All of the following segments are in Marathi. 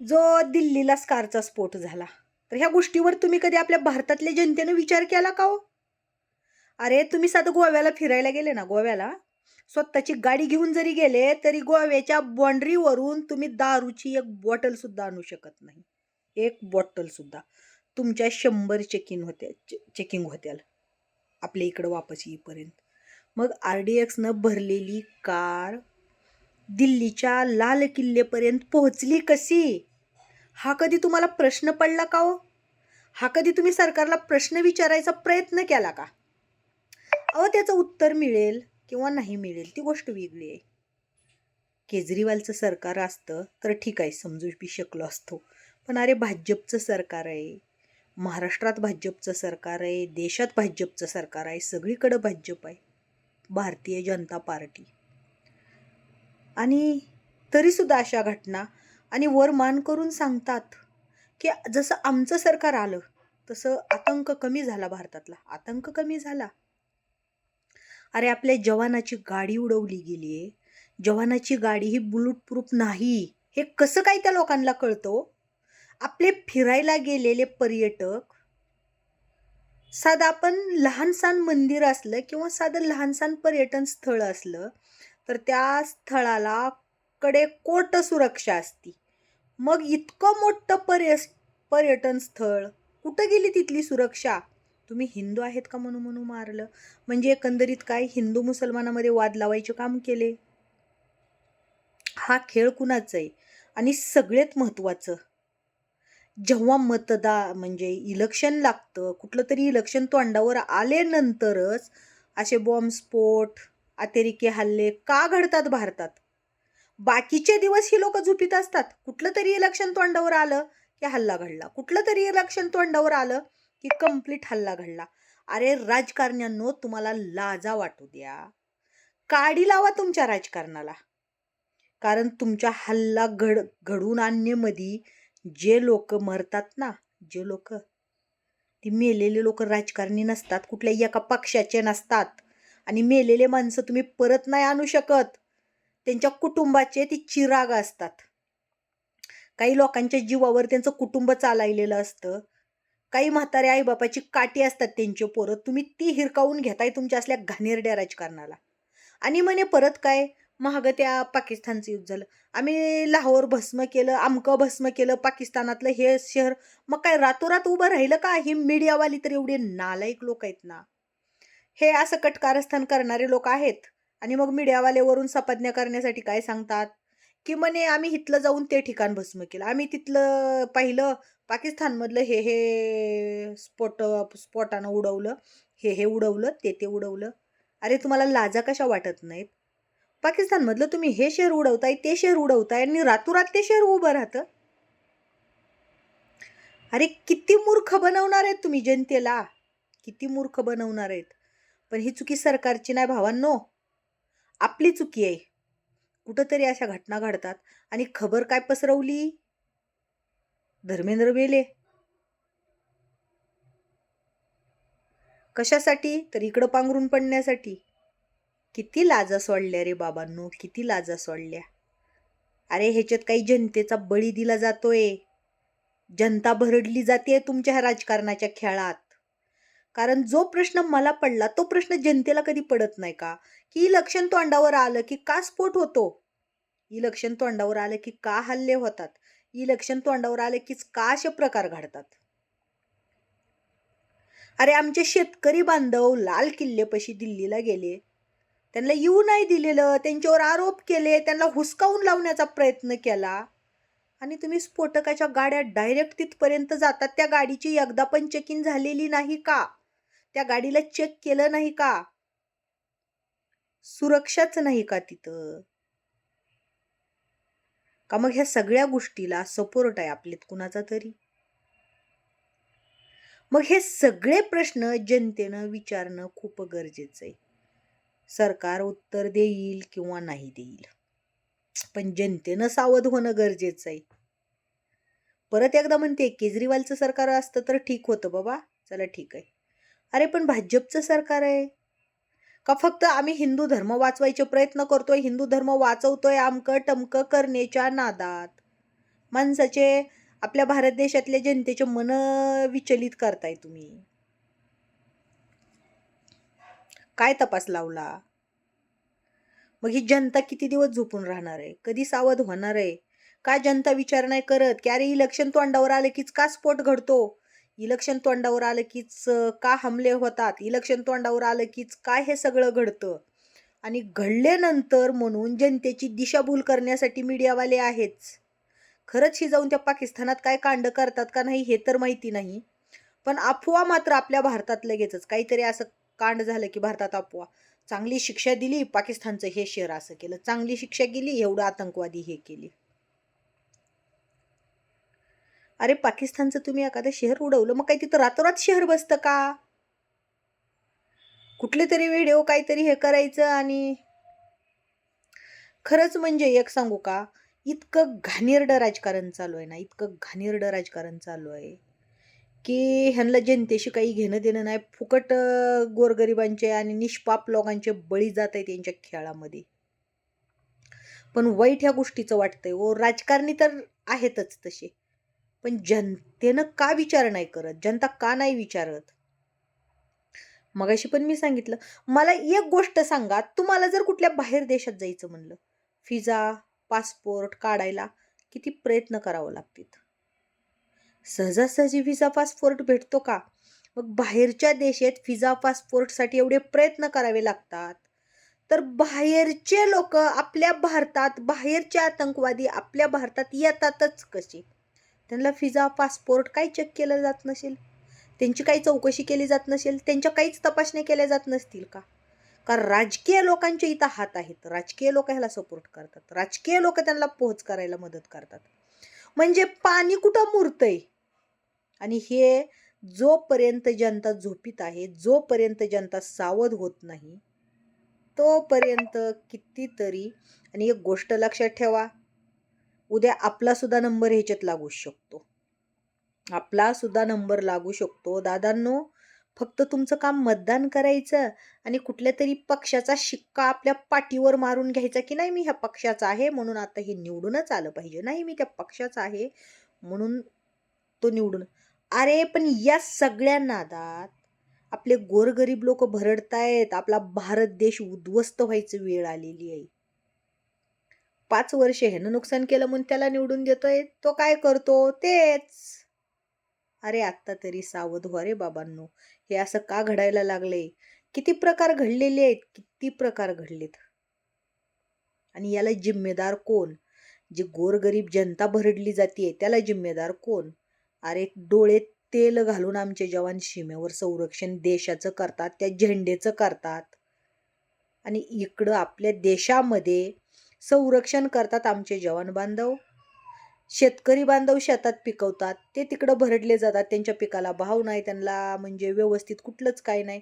जो दिल्लीला स्कारचा स्फोट झाला. तर ह्या गोष्टीवर तुम्ही कधी आपल्या भारतातल्या जनतेनं विचार केला का हो? अरे तुम्ही साधं गोव्याला फिरायला गेले ना गोव्याला? स्वतःची गाडी घेऊन जरी गेले तरी गोव्याच्या बाँड्रीवरून तुम्ही दारूची एक बॉटल सुद्धा आणू शकत नाही. एक बॉटल सुद्धा. तुमच्या शंभर चेकिंग होत्या चेकिंग होत्याल. आपल्या इकडं वापस येईपर्यंत. मग आर डी एक्सनं भरलेली कार दिल्लीच्या लाल किल्लेपर्यंत पोहोचली कशी? हा कधी तुम्हाला प्रश्न पडला का हो? हा कधी तुम्ही सरकारला प्रश्न विचारायचा प्रयत्न केला का? अहो त्याचं उत्तर मिळेल किंवा नाही मिळेल ती गोष्ट वेगळी आहे. केजरीवालचं सरकार असतं तर ठीक आहे समजू बी शकलो असतो. पण अरे भाजपचं सरकार आहे. महाराष्ट्रात भाजपचं सरकार आहे देशात भाजपचं सरकार आहे सगळीकडं भाजप आहे. भारतीय जनता पार्टी. आणि तरीसुद्धा अशा घटना आणि वर मान करून सांगतात की जसं आमचं सरकार आलं तसं आतंक कमी झाला भारतातला. आतंक कमी झाला. अरे आपल्या जवानाची गाडी उडवली गेली आहे जवानाची गाडी ही बुलेट प्रूफ नाही. हे कसं काय त्या लोकांना कळतं आपले फिरायला गेलेले पर्यटक साधं आपण लहानसान मंदिर असलं किंवा साधं लहानसान पर्यटन स्थळ असलं तर त्या स्थळाला कडे कोट सुरक्षा असती. मग इतकं मोठं पर्यस पर्यटन स्थळ कुठं गेली तिथली सुरक्षा? तुम्ही हिंदू आहेत का म्हणून म्हणून मारलं? म्हणजे एकंदरीत काय हिंदू मुसलमानामध्ये वाद लावायचे काम केले? हा खेळ कुणाचा आहे? आणि सगळ्यात महत्त्वाचं जेव्हा मतदा म्हणजे इलेक्शन लागतं कुठलं तरी इलेक्शन तोंडावर आल्यानंतरच असे बॉम्बस्फोट अतिरेकी हल्ले का घडतात भारतात? बाकीचे दिवस ही लोक झुपीत असतात. कुठलं तरी इलेक्शन तोंडावर आलं की हल्ला घडला. कुठलं तरी इलेक्शन तोंडावर आलं की कंप्लीट हल्ला घडला. अरे राजकारण्यांनो तुम्हाला लाजा वाटू द्या. काडी लावा तुमच्या राजकारणाला. कारण तुमच्या हल्ला घड घडून आणण्यामध्ये जे लोक मरतात ना जे लोक ती मेलेले लोक राजकारणी नसतात. कुठल्याही एका पक्षाचे नसतात. आणि मेलेले माणसं तुम्ही परत नाही आणू शकत. त्यांच्या कुटुंबाचे ती चिराग असतात. काही लोकांच्या जीवावर त्यांचं कुटुंब चालायलेलं असतं. काही म्हातारे आईबापाची काठी असतात त्यांचे पोरं. तुम्ही ती हिरकावून घेताय तुमच्या असल्या घाणेरड्या राजकारणाला. आणि म्हणे परत काय? महाग त्या पाकिस्तानचं युद्ध झालं. आम्ही लाहोर भस्म केलं आमकं भस्म केलं पाकिस्तानातलं हे शहर. मग काय रातोरात उभं राहिलं का? ही मीडियावाली तर एवढे नालायक लोक आहेत ना? हे असं कटकारस्थान करणारे लोक आहेत. आणि मग मीडियावालेवरून सपाज्ञा करण्यासाठी काय सांगतात? की म्हणे आम्ही इथलं जाऊन ते ठिकाण भस्म केलं. आम्ही तिथलं पाहिलं पाकिस्तानमधलं हे हे स्फोट स्फोटानं उडवलं. हे हे उडवलं ते ते उडवलं. अरे तुम्हाला लाजा कशा वाटत नाहीत? पाकिस्तानमधलं तुम्ही हे शहर उडवताय ते शहर उडवताय आणि रातोरात ते शहर उभं राहतं? अरे किती मूर्ख बनवणार आहेत तुम्ही जनतेला? किती मूर्ख बनवणार आहेत? पण ही चुकी सरकारची नाही भावांनो. आपली चुकी आहे. कुठंतरी अशा घटना घडतात आणि खबर काय पसरवली? धर्मेंद्र बेले. कशासाठी? तर इकडं पांघरून पडण्यासाठी. किती लाजा सोडल्या रे बाबांनो किती लाजा सोडल्या. अरे ह्याच्यात काही जनतेचा बळी दिला जातोय. जनता भरडली जाते तुमच्या ह्या राजकारणाच्या खेळात. कारण जो प्रश्न मला पडला तो प्रश्न जनतेला कधी पडत नाही का? की इलेक्शन तोंडावर आलं की का स्फोट होतो? इलेक्शन तोंडावर आलं की का हल्ले होतात? इलेक्शन तोंडावर आले की का असे प्रकार घडतात? अरे आमचे शेतकरी बांधव लाल किल्लेपाशी दिल्लीला गेले. त्यांना येऊ नाही दिलेलं त्यांच्यावर आरोप केले त्यांना हुसकावून लावण्याचा प्रयत्न केला. आणि तुम्ही स्फोटकाच्या गाड्या डायरेक्ट तिथपर्यंत जातात त्या गाडीची एकदा पण चेकिंग झालेली नाही का? त्या गाडीला चेक केलं नाही का? सुरक्षाच नाही का तिथं? का मग ह्या सगळ्या गोष्टीला सपोर्ट आहे आपल्यात कुणाचा तरी? मग हे सगळे प्रश्न जनतेनं विचारणं खूप गरजेचं आहे. सरकार उत्तर देईल किंवा नाही देईल. पण जनतेनं सावध होणं गरजेचं आहे. परत एकदा म्हणते केजरीवालचं सरकार असतं तर ठीक होतं बाबा. चला ठीक आहे. अरे पण भाजपचं सरकार आहे. का फक्त आम्ही हिंदू धर्म वाचवायचे प्रयत्न करतोय? हिंदू धर्म वाचवतोय आमकं टमकं करण्याच्या नादात. माणसाचे आपल्या भारत देशातल्या जनतेचे मन विचलित करताय तुम्ही. काय तपास लावला? मग ही जनता किती दिवस झोपून राहणार आहे? कधी सावध होणार आहे? का जनता विचार नाही करत? की अरे इलेक्शन तोंडावर आलं कीच का स्फोट घडतो? इलेक्शन तोंडावर आलं कीच का हमले होतात? इलेक्शन तोंडावर आलं कीच काय हे सगळं घडतं? आणि घडल्यानंतर म्हणून जनतेची दिशाभूल करण्यासाठी मीडियावाले आहेच. खरंच ही जाऊन त्या पाकिस्तानात काय कांड करतात का नाही हे तर माहिती नाही. पण अफवा मात्र आपल्या भारतात लगेचच. काहीतरी असं कांड झालं की भारतात अफवा. चांगली शिक्षा दिली पाकिस्तानचं हे शहर असं केलं. चांगली शिक्षा केली एवढं आतंकवादी हे केली. अरे पाकिस्तानचं तुम्ही एखादं शहर उडवलं मग काही तिथं रातोरात शहर बसतं का? कुठले तरी व्हिडिओ काहीतरी हे करायचं आणि खरंच म्हणजे एक सांगू का? इतकं घाणेरडं राजकारण चालू आहे ना इतकं घाणेरडं राजकारण चालू आहे की ह्यांना जनतेशी काही घेणं देणं नाही. फुकट गोरगरिबांचे आणि निष्पाप लोकांचे बळी जात आहेत यांच्या खेळामध्ये. पण वाईट ह्या गोष्टीचं वाटतंय ओ राजकारणी तर आहेतच तसे. पण जनतेनं का विचार नाही करत? जनता का नाही विचारत? मगाशी पण मी सांगितलं मला एक गोष्ट सांगा तुम्हाला जर कुठल्या बाहेर देशात जायचं म्हणलं फिजा पासपोर्ट काढायला किती प्रयत्न करावं लागतील? सहजासहजी व्हिसा पासपोर्ट भेटतो का? मग बाहेरच्या देशात फिजा पासपोर्टसाठी एवढे प्रयत्न करावे लागतात. तर बाहेरचे लोक आपल्या भारतात बाहेरचे आतंकवादी आपल्या भारतात येतातच कसे? त्यांना फिजा पासपोर्ट काही चेक केलं जात नसेल. त्यांची काही चौकशी केली जात नसेल. त्यांच्या काहीच तपासण्या केल्या जात नसतील का? कारण राजकीय लोकांच्या इथं हात आहेत. राजकीय लोक ह्याला सपोर्ट करतात. राजकीय लोक त्यांना पोहोच करायला मदत करतात. म्हणजे पाणी कुठं मुरतंय? आणि हे जोपर्यंत जनता झोपीत आहे जोपर्यंत जनता सावध होत नाही तोपर्यंत कितीतरी आणि एक गोष्ट लक्षात ठेवा उद्या आपलासुद्धा नंबर ह्याच्यात लागू शकतो. आपलासुद्धा नंबर लागू शकतो. दादांनो फक्त तुमचं काम मतदान करायचं आणि कुठल्या तरी पक्षाचा शिक्का आपल्या पाठीवर मारून घ्यायचा की नाही मी ह्या पक्षाचा आहे म्हणून आता हे निवडूनच आलं पाहिजे. नाही मी त्या पक्षाचा आहे म्हणून तो निवडून. अरे पण या सगळ्या नादात आपले गोरगरीब लोक भरडतायत. आपला भारत देश उद्ध्वस्त व्हायची वेळ आलेली आहे. पाच वर्ष ह्यानं नुकसान केलं म्हणून त्याला निवडून देतोय तो काय करतो? तेच. अरे आत्ता तरी सावध व्हा रे बाबांनो. हे असं का घडायला लागलंय? किती प्रकार घडलेले आहेत किती प्रकार घडलेत. आणि याला जिम्मेदार कोण? जी गोरगरीब जनता भरडली जाते त्याला जिम्मेदार कोण? अरे डोळे तेल घालून आमचे जवान सीमेवर संरक्षण देशाचं करतात त्या झेंडेचं करतात. आणि इकडं आपल्या देशामध्ये संरक्षण करतात आमचे जवान बांधव. शेतकरी बांधव शेतात पिकवतात. ते तिकडं भरडले जातात. त्यांच्या पिकाला भाव नाही. त्यांना म्हणजे व्यवस्थित कुठलंच काय नाही.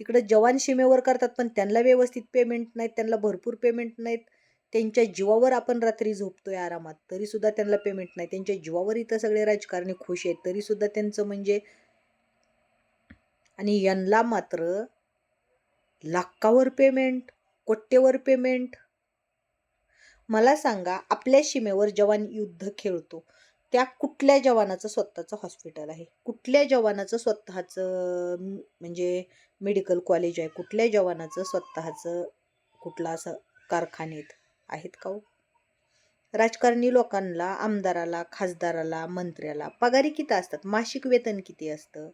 तिकडं जवान सीमेवर करतात पण त्यांना व्यवस्थित पेमेंट नाहीत. त्यांना भरपूर पेमेंट नाहीत. त्यांच्या जीवावर आपण रात्री झोपतोय आरामात. तरीसुद्धा त्यांना पेमेंट नाही. त्यांच्या जीवावर इथं सगळे राजकारणी खुश आहेत. तरीसुद्धा त्यांचं म्हणजे आणि यांना मात्र लाखावर पेमेंट कोट्यवर पेमेंट मला सांगा आपल्या सीमेवर जवान युद्ध खेळतो. त्या कुठल्या जवानाचं स्वतःचं हॉस्पिटल आहे? कुठल्या जवानाचं स्वतःचं म्हणजे मेडिकल कॉलेज आहे? कुठल्या जवानाचं स्वतःचं कुठला असं कारखानेत आहेत का हो? राजकारणी लोकांना आमदाराला खासदाराला मंत्र्याला पगारी किती असतात? मासिक वेतन किती असतं?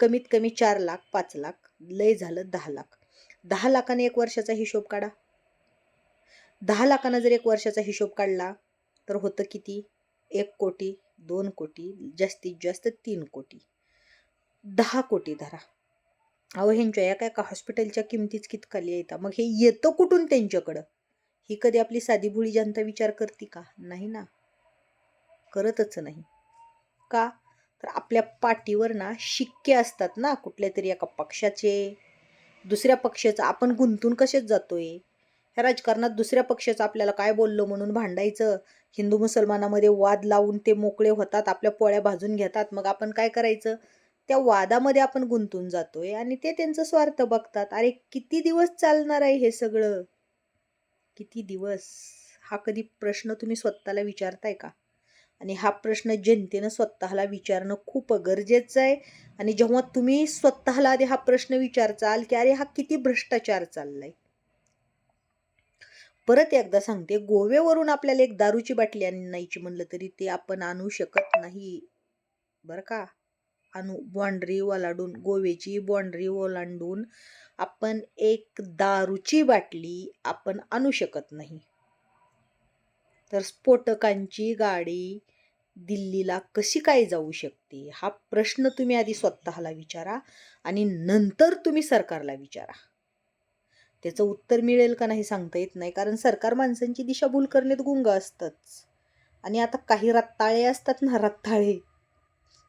कमीत कमी चार लाख पाच लाख लय झालं दहा लाख. दहा लाखाने एक वर्षाचा हिशोब काढा. दहा लाखानं जर एक वर्षाचा हिशोब काढला तर होतं किती? एक कोटी दोन कोटी जास्तीत जास्त तीन कोटी. दहा कोटी धरा. अहो ह्यांच्या एका एका हॉस्पिटलच्या किमतीच कितकाली येतात मग हे येतं कुठून त्यांच्याकडं? ही कधी आपली साधीभुळी जनता विचार करते का? नाही ना. करतच नाही. का? तर आपल्या पाठीवर ना शिक्के असतात ना कुठल्या तरी एका पक्षाचे. दुसऱ्या पक्षाचं आपण गुंतून कसेच जातोय? ह्या राजकारणात दुसऱ्या पक्षाचं आपल्याला काय बोललो म्हणून भांडायचं? हिंदू मुसलमानामध्ये वाद लावून ते मोकळे होतात आपल्या पोळ्या भाजून घेतात मग आपण काय करायचं? त्या वादामध्ये आपण गुंतून जातोय आणि ते त्यांचं स्वार्थ बघतात. अरे किती दिवस चालणार आहे हे सगळं? किती दिवस? हा कधी प्रश्न तुम्ही स्वतःला विचारताय का? आणि हा प्रश्न जनतेनं स्वतःला विचारणं खूप गरजेचं आहे. आणि जेव्हा तुम्ही स्वतःला आधी हा प्रश्न विचारचाल की अरे हा किती भ्रष्टाचार चाललाय? परत एकदा सांगते गोव्यावरून आपल्याला एक दारूची बाटली आणायची म्हणलं तरी ते आपण आणू शकत नाही. बरं का? आणू बाँड्री ओलांडून गोव्याची बाँड्री ओलांडून आपण एक दारूची बाटली आपण आणू शकत नाही. तर स्फोटकांची गाडी दिल्लीला कशी काय जाऊ शकते? हा प्रश्न तुम्ही आधी स्वतःला विचारा आणि नंतर तुम्ही सरकारला विचारा. त्याचं उत्तर मिळेल का नाही सांगता येत नाही. कारण सरकार माणसांची दिशाभूल करण्यात गुंग असतंच. आणि आता काही रत्ताळे असतात ना रत्ताळे.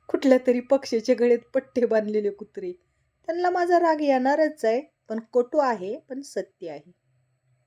कुठल्या तरी पक्षाच्या गळ्यात पट्टे बांधलेले कुत्रे. त्यांना माझा राग येणारच आहे. पण कटू आहे पण सत्य आहे.